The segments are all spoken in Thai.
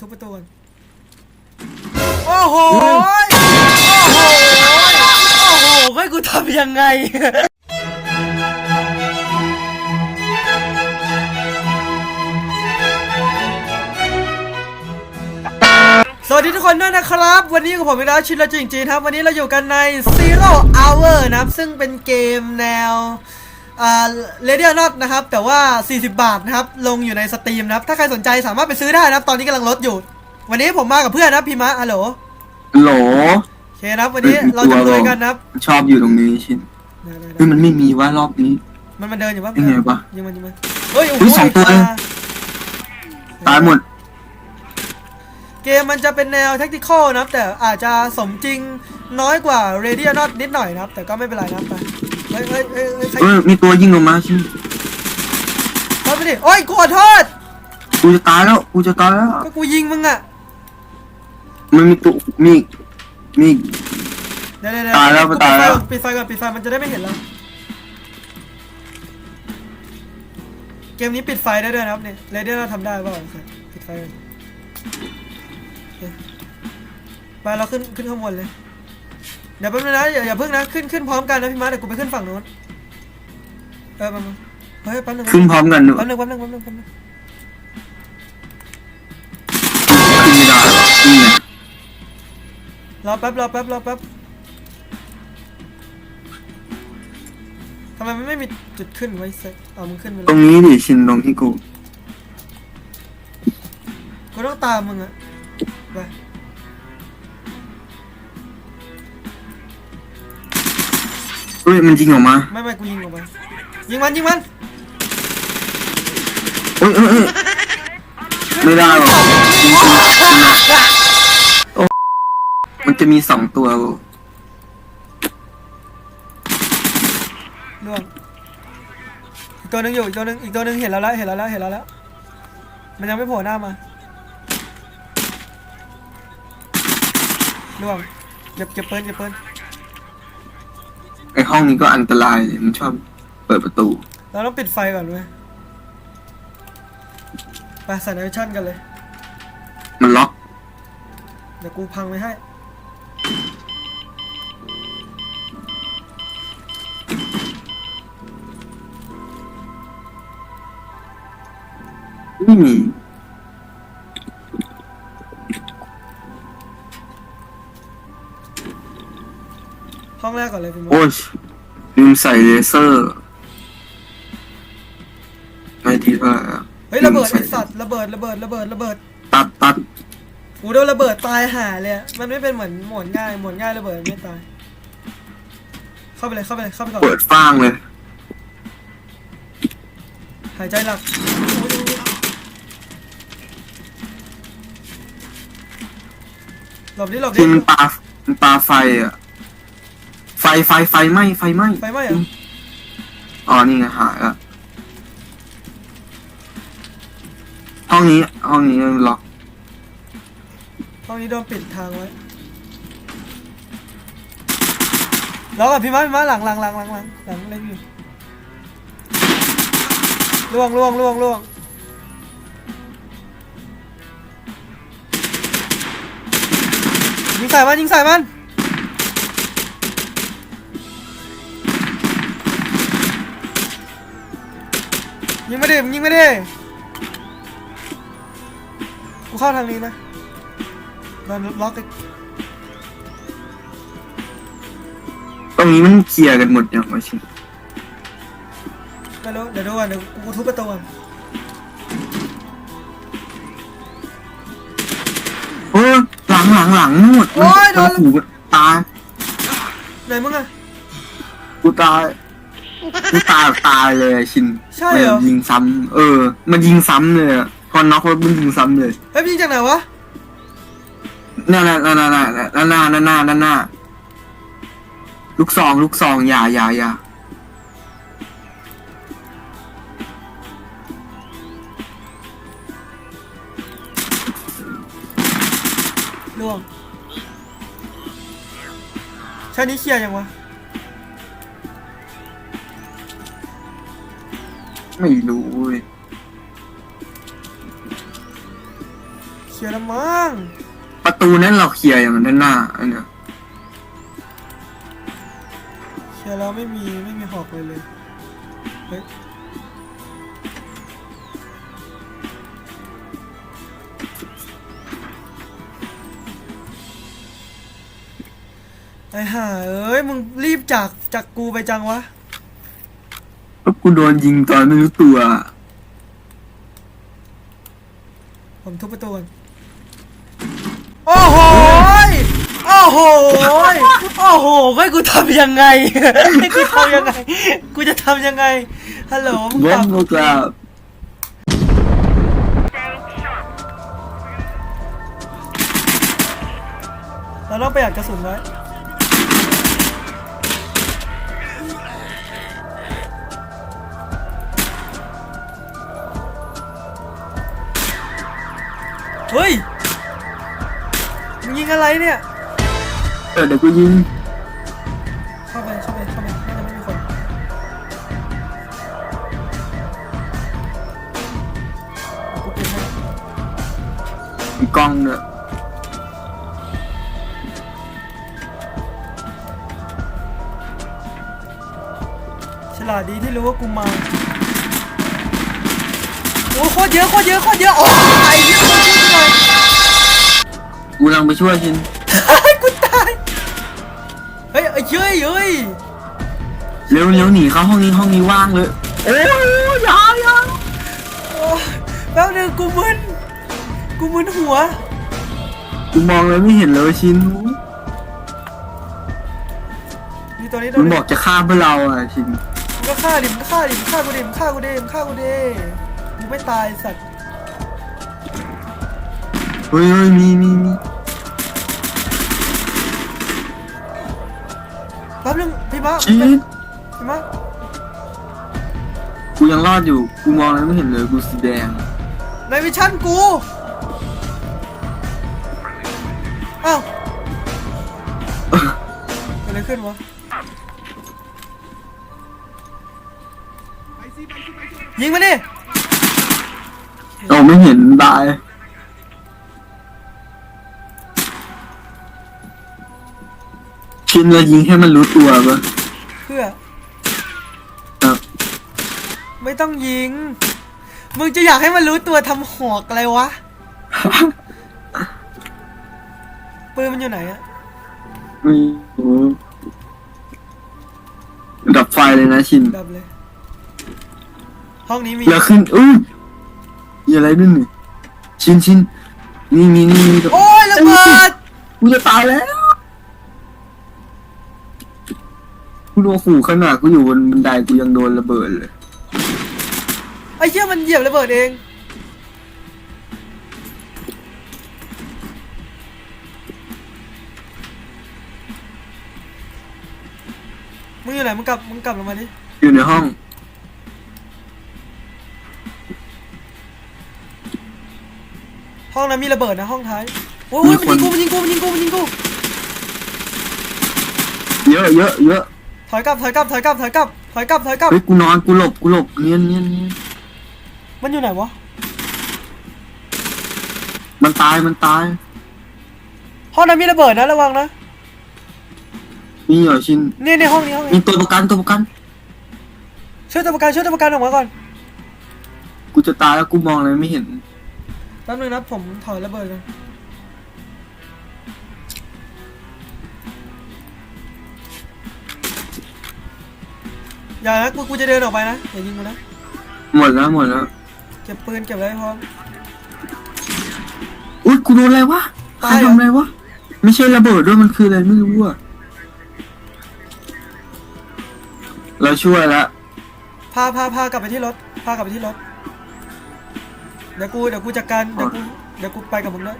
ทุบประตูก่อนโอ้โห โอ้โห โอ้โหให้กูทำยังไง สวัสดีทุกคนด้วยนะครับ วันนี้กับผมอีกแล้วชินละจริงจีนครับ วันนี้เราอยู่กันใน Zero Hour นะครับ ซึ่งเป็นเกมแนว เรเดียนอตนะครับ แต่ว่า 40 บาทนะครับ ลงอยู่ในสตรีมนะครับ ถ้าใครสนใจสามารถไปซื้อได้นะครับ ตอนนี้กำลังลดอยู่ วันนี้ผมมากับเพื่อนนะครับพิมะฮัลโหลโหลโอเคนะครับ วันนี้เราจะลุยกันนะครับ ชอบอยู่ตรงนี้ชินได้ๆๆเฮ้ยมันไม่มีว่ารอบนี้ มันมันเดินอยู่ปะยังไงวะยิงมันยิงมันเฮ้ยโอ้โหอุ๊ยสองตัวาตายหมด เกมมันจะเป็นแนวแท็กติคอลนะครับ แต่อาจจะสมจริงน้อยกว่า r a d i a n o t นิดหน่อยนะครับ แต่ก็ไม่เป็นไรนะครับไป เฮ้ยเฮ้ยเฮ้ยเฮ้ยใครเออมีตัวยิงลงมาชินโทษไปดิโอ้ยกูขอโทษกูจะตายแล้วกูจะตายแล้ว ก็กูยิงมึงอะมันมีตัวมีอีกมีอีกเดี๋ยวเดี๋ยวเดี๋ยวตายแล้วกูตายแล้ว ปิดไฟก่อนปิดไฟก่อนมันจะได้ไม่เห็นเราเกมนี้ปิดไฟได้ด้วยนะครับเนี่ย r a d i a n o t ทำได้เปล่าโอเคปิดไฟก่อนโอเคไปเราขึ้นขึ้นข้างบนเลย เดี๋ยวแป๊บนึงนะอย่าอย่าเพิ่งนะขึ้นขึ้นพร้อมกันนะพี่มาร์คเดี๋ยวกูไปขึ้นฝั่งนู้นเออมามาเฮ้ยแป๊บนึงขึ้นพร้อมกันด้วยแป๊บนึงแป๊บนึงแป๊บนึงแป๊บนึงขึ้นไม่ได้หรอกนี่ไงรอแป๊บรอแป๊บรอแป๊บทำไมมันไม่มีจุดขึ้นไว้เซ็ตเอามึงขึ้นไปเลตรยงนี้ดิชินตรงที่กูกูต้องตามมึงอะไป เฮ้ยมันยิงออกมาไม่ไม่กูยิงออกไปยิงมันยิงมันเอ้ยเอ้ยเอ้ยไม่ได้หรอกยิงชินชินอะโอ้มันจะมีสองตัวล่วงอีกตัวหนึงอยู่อีกตัวหนึงอีกตัวหนึงเห็นแล้วแล้วเห็นแล้วแล้วเห็นแล้วแล้วมันยังไม่โผล่หน้ามาล่วงเก็บเก็บปืนเก็บปืน ไอห้องนี้ก็อันตรายเลยมันชอบเปิดประตู เราต้องปิดไฟก่อนเว้ยไปใส่ในชั่นกันเลย มันล็อก เดี๋ยวกูพังไว้ให้ ไม่มี องแรกก่อนเลยพี่มดโอ้ยลืมใส่เลเซอร์ไม่ทีเท่าไหร่อะเฮ้ยระเบิดลืมใส่ไอสัตว์ระเบิดระเบิดระเบิดระเบิด ตัดตัดกูโดนระเบิดตายห่าเลยอะมันไม่เป็นเหมือนหมวนง่ายหมวนง่ายระเบิดไม่ตาย เข้าไปเลยเข้าไปเลยเข้าไปก่อนเปิดฟ้างเลยหายใจหลักหลบดิหลบดิที่มันปามันปาไฟอะ ไฟไฟไฟไหม้ไฟไหม้ไฟไหม้เหรออ๋อนี่ไงหายละห้องนี้ห้องนี้ล็อกห้องนี้โดนปิดทางไว้ล็อกกับพี่ม้าพี่ม้าหลังหลังหลังหลังหลังหลังเล่นอยู่ล่วงล่วงล่วงล่วงยิงใส่มันยิงใส่มัน ยิงไม่ได้ยิงไม่ได้กูเข้าทางนี้นะโดนล็อกอีกตรงนี้มันเคลียร์กันหมดอย่างไรชิไม่รู้เดี๋ยวดูก่อนเดี๋ยวกูทุบประตูก่อนโอ้ยหลังหลังหลังหมดมันหูตายไหนมึงอะกูตาย กูตายตายเลยอะชินใช่เหรอ มันยิงซ้ำเออ มันยิงซ้ำเลยอะพอน็อกแล้วมันยิงซ้ำเลยเฮ้ยพี่ยิงจากไหนวะน่าน่าน่าน่าน่าน่าน่าน่าน่าน่าน่าลูกซองลูกซองอย่าอย่าอย่าล่วงชานี้เคลียร์ยังวะ ไม่รู้เว้ยเคลียร์แล้วมั้งประตูนั้นเราเคลียร์อย่างมันด้านหน้าอันเนี้ยเคลียร์แล้วไม่มีไม่มีหอกเลยเลยเฮ้ยไอ้ห่าเอ้ยมึงรีบจากจากกูไปจังวะ ก็กูโดนยิงตอนไม่รู้ตัว ผมทุบประตูก่อนโอ้โหยโอ้โหยโอ้โหให้กูทำยังไงให้กูทำยังไง กูจะทำยังไง ฮัลโหลมึงเว้ตอนบโมกราบเราต้องประหยัดกระสุนไว้ เฮ้ยมึงยิงอะไรเนี่ย เออเดี๋ยวกูยิงเข้าไปเข้าไปเข้าไปน่าจะไม่มีคนกูปิดให้มีกล้องเนี่ยฉลาดดีที่รู้ว่ากูมาโอ้โคตรเยอะโคตรเยอะโคตรเยอะโอ้ยไอ้เหี้ย กูช่วยหน่อยกูกำลังไปช่วยชินกูตาย เฮ้ยเอ้ยเฮ้ยเฮ้ยเร็วเร็วหนีเข้าห้องนี้ห้องนี้ว่างเลยโอ้ยอยาอยาโอ้ยแป๊บนึงกูมึนกูมึนหัว กูมองเลยไม่เห็นเลยชินนี่ตัวนี้ตัวมันบนี้อกจะฆ่าพวกเราอะชินมึงก็ฆ่าดิมึงก็ฆ่าดิมึงฆ่ากูดิมึงฆ่ากูดิมึงฆ่ากูดิกูไม่ตายสัตว์ เฮ้ยเฮ้ยมีมีมี แป๊บนึงพี่มะชินพี่มะกูยังรอดอยู่ กูมองอะไรไม่เห็นเลย กูสีแดง ในวิชั่นกู อ้าวเกิดอะไรขึ้นวะ ยิงมาดิ เราไม่เห็นตาย ชินเรายิงให้มันรู้ตัวปะเพื่อครับไม่ต้องยิง มึงจะอยากให้มันรู้ตัวทำหอกอะไรวะ ปืนมันอยู่ไหนอะไม่รู้ดับไฟเลยนะชินดับเลย ห้องนี้มีแล้วขึ้นอู้มีอะไรด้วยนี่ชินชินนี่มีนี่มีโอ้ยระเบิด กูจะตายแล้ว กู โดนขู่ขนาดกูอยู่บนบันไดกูยังโดนระเบิดเลย ไอ้เหี้ยมันเหยียบระเบิดเอง มึงอยู่ไหนมึงกลับมึงกลับลงมาดิ อยู่ในห้อง ห้องนั้นมีระเบิดนะห้องท้ายโอ้ยมีมันคนยิงกูมันยิงกูมันยิงกูมันยิงกู เยอะเยอะเยอะ ถอยกลับถอยกลับถอยกลับถอยกลับถอยกลับถอยกลับเฮ้ยกูนอนกูหลบกูหลบเนียนเนียนเนียนมันอยู่ไหนวะมันตายมันตายห้องนั้นมีระเบิดนะระวังนะมีเหรอชินนี่ในห้องนี้ห้องมีนี้ตัวประกันตัวประกัน ช่วยตัวประกันช่วยตัวประกันออกมาก่อนกูจะตายแล้วกูมองอะไรไม่เห็นแป๊บนึงนะผมถอยระเบิดกัน อย่านะกูกูจะเดินออกไปนะอย่ายิงกูนะหมดแล้วหมดแล้วเก็บปืนเก็บไว้ให้พร้อม อุ้ยกูโดนอะไรวะใครตายเหรอ ทำอะไรวะไม่ใช่ระเบิดด้วยมันคืออะไรไม่รู้อะเราช่วยแล้วพาพาพากลับไปที่รถพากลับไปที่รถเดี๋ยวกูเดี๋ยวกูจัดการเดี๋ยวกูเดี๋ยวกูไปกับมึงด้วย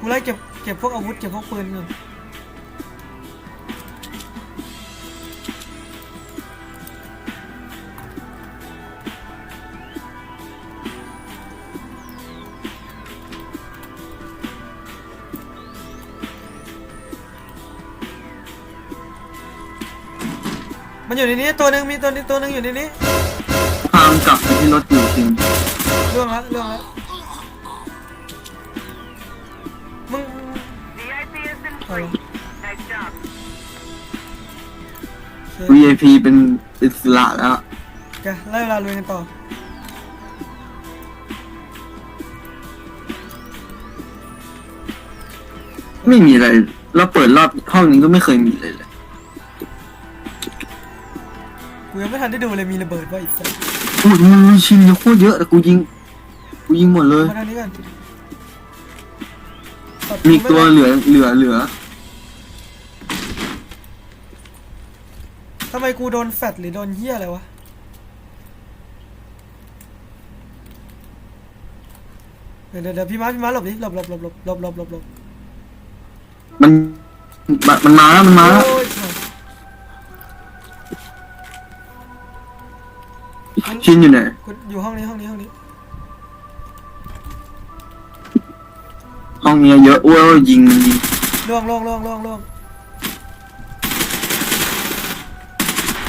กูไล่เก็บเก็บพวกอาวุธเก็บพวกปืนก่อน มันอยู่ในนี้ตัวหนึ่งมีตัวนี้ตัวหนึ่งอยู่ในนี้ตามกลับไปที่รถอยู่จริงล่วงแล้วล่องละวมึงเอาละ VIP เป็นอิสระแล้ว จะไล่เวลาลุยกันต่อ ไม่มีอะไร เราเปิดรอบห้องนี้ก็ไม่เคยมีเลยเลย ยังไม่ทันได้ดูเลยมีระเบิดว่าอีกสักอุ้ยมีชิงเยอะโคตรเยอะแต่กูยิงกูยิงหมดเลยมาทางนี้กันมีตัวเหลือเหลือเหลือทำไมกูโดนแฟดหรือโดนเหี้ยอะไรวะเดี๋ยวเดี๋ยวพี่มาพี่มาหลบดิหลบหลบหลบหลบหลบหลบหลบมันมันมาแล้วมันมาแล้ว ชินอยู่ไหนกูอยู่ห้องนี้ห้องนี้ห้องนี้ห้องเนี้ยเยอะอ้วยยิงยิงล่วงล่วงล่วงล่วงล่วง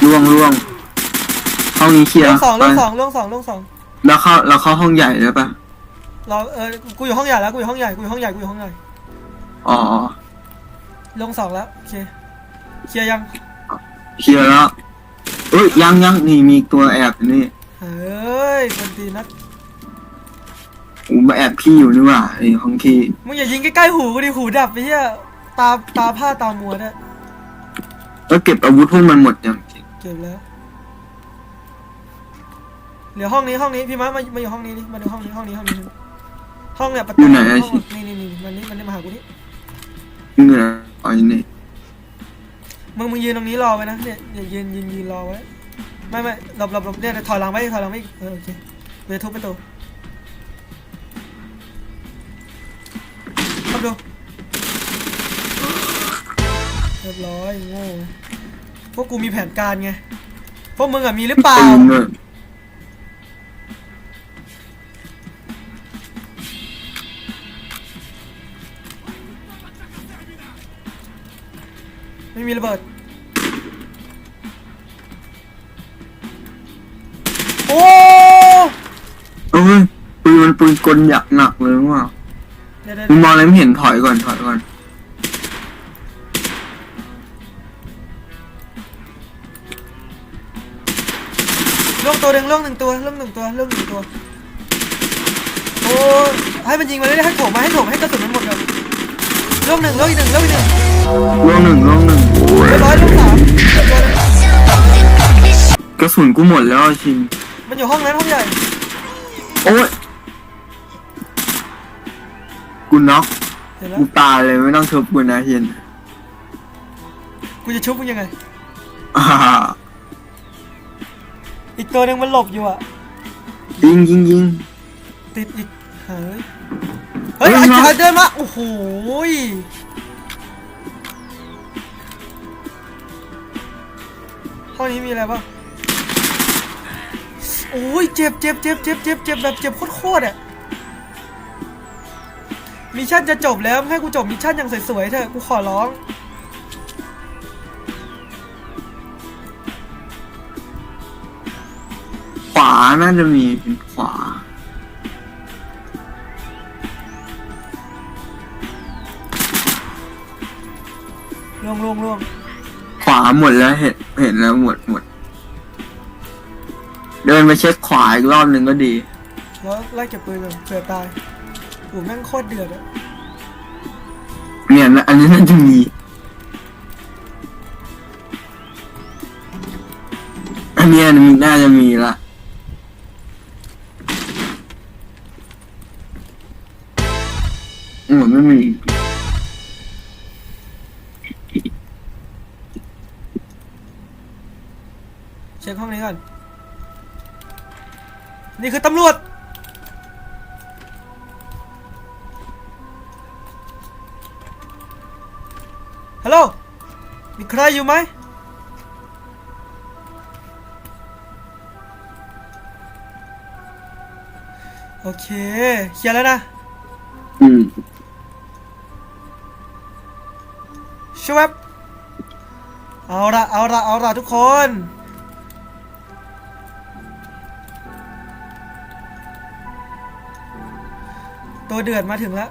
ล่วงล่วงห้องนี้เคลียล่ร์วงสองไปล่วงสองล่วงสองล่วงสองแล้วเข้าเราเข้าห้องใหญ่ได้ปะเราเออกูอยู่ห้องใหญ่แล้วกูอยู่ห้องใหญ่กูอยู่ห้องใหญ่กูอยู่ห้องใหญ่อ๋อลงสองแล้วโอเคเคลียร์ยังเคลียร์แล้วเอ้ยยังยังนี่มีอีกตัวแอบอยู่นี่ เฮ้ยคนดีนักอูมาแอบพี่อยู่นี่หว่าไอ้ห้องขี้มึงอย่ายิงใกล้ๆหูกูดิหูดับไปเหี้ยตาตาผ้าตามัวเนี่ยแล้วเก็บอาวุธพวกมันหมดยังเก็บแล้วเหลือห้องนี้ห้องนี้พี่มามามาอยู่ห้องนี้ดิมาดูห้องนี้ห้องนี้ห้องนี้ห้องเนี่ยประตูอยู่ไหนห้ไอ้องชินี่นี่นี่มันนี่มันนี่มาหากูนี่นี่ไงอ๋อนี่มึงมึงยืนตรงนี้รอไว้นะเนี่ยเนี่ยยืนยืนยืนรอไว้ ไม่ไม่หลบหลบหลบเนี่ยถอยหลังไปถอยหลังไปอีกเออโอเคเดี๋ยวทุบประตูเข้าดูเรียบร้อยโง่พวกกูมีแผนการไงพวกมึงอะมีหรือเปล่าไม่มีระเบิด ปืนมันปืนกลหยักหนักเลยว่ะเดี๋ยวเดี๋ยวมึงมองอะไรไม่เห็นถอยก่อนถอยก่อนเรื่องตัวหนึ่งเรื่องหนึ่งตัวเรื่องหนึ่งตัวเรื่องหนึ่งตัว โอ้ให้มันยิงมาเลยให้โถมมาให้โถมให้กระสุนมันหมดเลยเรื่องหนึ่งเรื่องอีกหนึ่งเรื่องอีกหนึ่งล่วงหนึ่งล่วงหนึ่งเรียบร้อยเรื่องสามตัวหนึ่งกระสุนกูหมดแล้วอะชินมันอยู่ห้องนั้นห้องใหญ่โอ้ย กูน็อกเห็นแล้วกูตายเลยไม่ต้องทุบกูนะเฮียนกูจะชุบมึงยังไง อ่าอีกตัวหนึ่งมันหลบอยู่อะยิงยิงยิง ติดอีก เฮ้ย เฮ้ยเฮ้ยไอ้มาชายเดินมา โอ้โหยห้องนี้มีอะไรบ้างโอ้ย เจ็บเจ็บเจ็บเจ็บเจ็บเจ็บแบบเจ็บโคตรๆอะ มิชชั่นจะจบแล้วให้กูจบมิชชั่นอย่างสวยๆเถอะกูขอร้อง ขวาน่าจะมีเป็นขวาล่วงล่วงล่วงขวาหมดแล้วเห็นเห็นแล้วหมดหมด เดินไปเช็คขวาอีกรอบหนึ่งก็ดี แล้วไล่เก็บปืนเลยเผื่อตาย โอ้แม่งโคตรเดือดอะเนี่ยนะอันนี้น่าจะมีอันเนี้ยมีน่าจะมีละอืมไม่มีเช็คห้องนี้ก่อน นี่คือตำรวจ ใครอยู่ไหมโอเคเคลียร์แล้วนะ อืมชวบเอาละเอาละเอาละทุกคน ตัวเดือดมาถึงแล้ว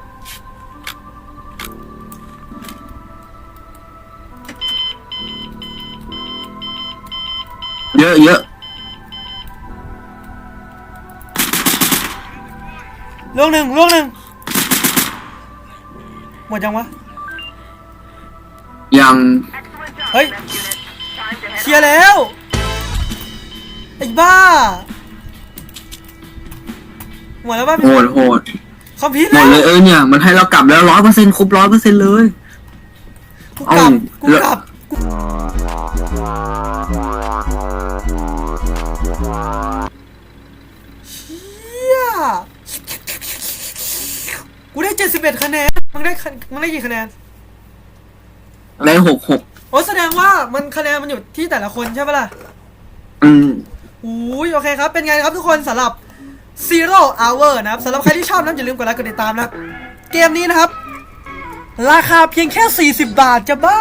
เยอะเยอะล่วงหนึ่งล่วงหนึ่งหมดยังวะ ยังเฮ้ยเคลียร์แล้ว ไอ้บ้า หมดแล้วป่ะโหดโหดคอมพิวหมแล้ดวเลยเออเนี่ย มันให้เรากลับแล้วร้อยเปอร์เซ็นต์ครบร้อยเปอร์เซ็นต์เลย กูกลับเอ้ากูแล้วกลับกูเชี่ย กูได้เจ็ดสิบเอ็ดคะแนน มันได้คะมันได้กี่คะแนน ได้หกหกโอ้แสดงว่ามันคะแนนมันอยู่ที่แต่ละคนใช่ปะล่ะ อืมอุ้ยโอเคครับ เป็นไงครับทุกคนสำหรับ Zero Hour นะครับสำหรับใครที่ชอบนะอย่าลืมกดไลค์กดติดตามนะครับเกมนี้นะครับ ราคาเพียงแค่ 40 บาทจะบ้า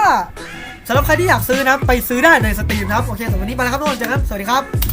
สำหรับใครที่อยากซื้อนะ ไปซื้อได้ในสตรีมนะครับ โอเคสำหรับวันนี้ไปแล้วครับทุกคนเจอกันสวัสดีครับ